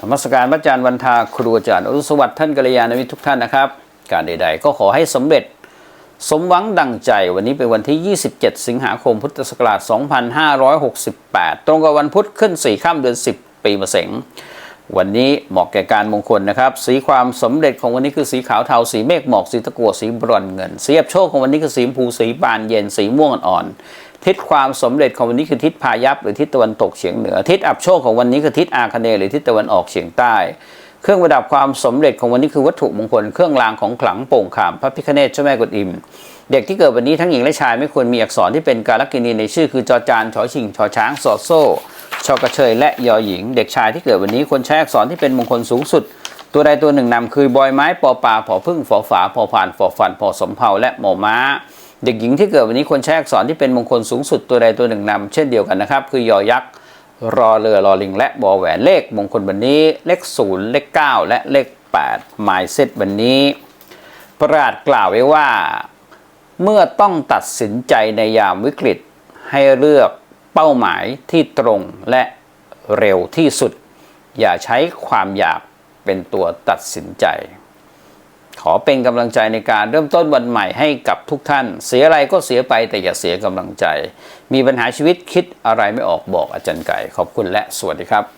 ธรรมสการพระอาจารย์วันทาครูอาจารย์อรุสวัสดิ์ท่านกัลยาณมิตรทุกท่านนะครับ การใด ๆ ก็ขอให้สำเร็จ สมหวังดังใจวันนี้เป็นวันที่ 27 สิงหาคมพุทธศักราช 2568 ตรงกับวันพุธขึ้น 4 ข้ามเดือน 10 ปีมะเสง วันนี้เหมาะแก่การมงคลนะครับ สีความสำเร็จของวันนี้คือสีขาวเทาสีเมฆหมอกสีตะกั่วสีบรอนเงินเสีอับโชคของวันนี้คือสีชมพูสีบานเย็นสีม่วงอ่อนทิศความสำเร็จของวันนี้คือทิศพายัพหรือทิศตะวันตกเฉียงเหนือ ทิศอับโชคของวันนี้คือทิศอาคเนหรือทิศตะวันออกเฉียงใต้ เครื่องประดับความสำเร็จของวันนี้คือวัตถุมงคลเครื่องรางของขลังโป่งขามพระพิฆเนศเจ้าแม่กวนอิมเด็กที่เกิดวันนี้ทั้งหญิงและชายไม่ควรมีอักษรที่เป็นการลักกินีในชื่อคือจอจานชอชิงชอช้างสอดโซ่ ชอกระเชยและยอหญิง เด็กชายที่เกิดวันนี้ควรใช้อักษรที่เป็นมงคลสูงสุด ตัวใดตัวหนึ่งนำคือบอยไม้ปอปลาผอพึ่งฝอฝาพอผ่านฝอฟันพอสมเภาและหมอม้า เด็กหญิงที่เกิดวันนี้ควรใช้อักษรที่เป็นมงคลสูงสุด ตัวใดตัวหนึ่งนำเช่นเดียวกันนะครับ คือยอยักษ์รอเรือรอลิง และบอแหวนเลขมงคลวันนี้ เลขศูนย์เลขเก้าและเลขแปดหมายเซตวันนี้ ประกาศกล่าวไว้ว่า เมื่อต้องตัดสินใจในยามวิกฤตให้เลือก เป้าหมายที่ตรงและเร็วที่สุด อย่าใช้ความอยากเป็นตัวตัดสินใจ ขอเป็นกำลังใจในการเริ่มต้นวันใหม่ให้กับทุกท่าน เสียอะไรก็เสียไปแต่อย่าเสียกำลังใจ มีปัญหาชีวิตคิดอะไรไม่ออกบอกอาจารย์ไก่ ขอบคุณและสวัสดีครับ